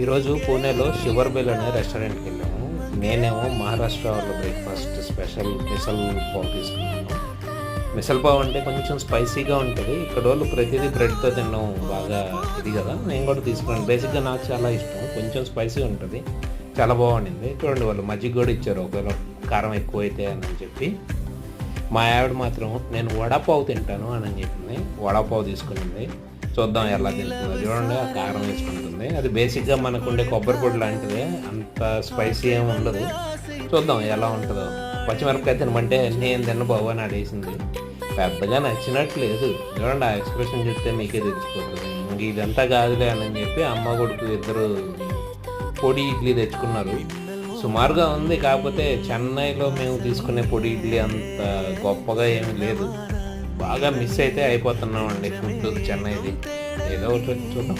ఈరోజు పూణేలో షివర్బెల్ బెల్ అనే రెస్టారెంట్కి వెళ్ళాము. నేనేమో మహారాష్ట్ర వాళ్ళ బ్రేక్ఫాస్ట్ స్పెషల్ మిసల్ పావ్ తీసుకున్నాను. మిసల్ పావ్ అంటే కొంచెం స్పైసీగా ఉంటుంది. ఇక్కడ వాళ్ళు ప్రతిదీ బ్రెడ్తో తినడం బాగా ఇది కదా. నేను కూడా తీసుకున్నాను. బేసిక్గా నాకు చాలా ఇష్టం. కొంచెం స్పైసీ ఉంటుంది. చాలా బాగుండింది. చూడండి వాళ్ళు మజ్జిగ కూడా ఇచ్చారు. ఒకవేళ కారం ఎక్కువైతే అని చెప్పి. మా ఆవిడ మాత్రం నేను వడపావు తింటాను అని చెప్పింది వడపావు తీసుకునింది. చూద్దాం ఎలా తింటుందో. చూడండి ఆ కారం వేసుకుంటుంది అది బేసిక్గా మనకు ఉండే కొబ్బరి పొడి లాంటిదే. అంత స్పైసీ ఏమి ఉండదు. చూద్దాం ఎలా ఉంటుందో. పచ్చిమిరపకాయ తినమంటే నేను తినబాబు అని అడేసింది పెద్దగా నచ్చినట్లేదు. చూడండి ఆ ఎక్స్ప్రెషన్ చెప్తే మీకే తెచ్చిపోతుంది ఇంక ఇదంతా కాదులే అని చెప్పి అమ్మ కొడుకు ఇద్దరు పొడి ఇడ్లీ తెచ్చుకున్నారు. సుమారుగా ఉంది. కాకపోతే చెన్నైలో మేము తీసుకునే పొడి ఇడ్లీ అంత గొప్పగా ఏమీ లేదు. బాగా మిస్ అయితే అయిపోతున్నాం అండి ఫుడ్ చెన్నైది. ఏదో ఒకటి చూద్దాం.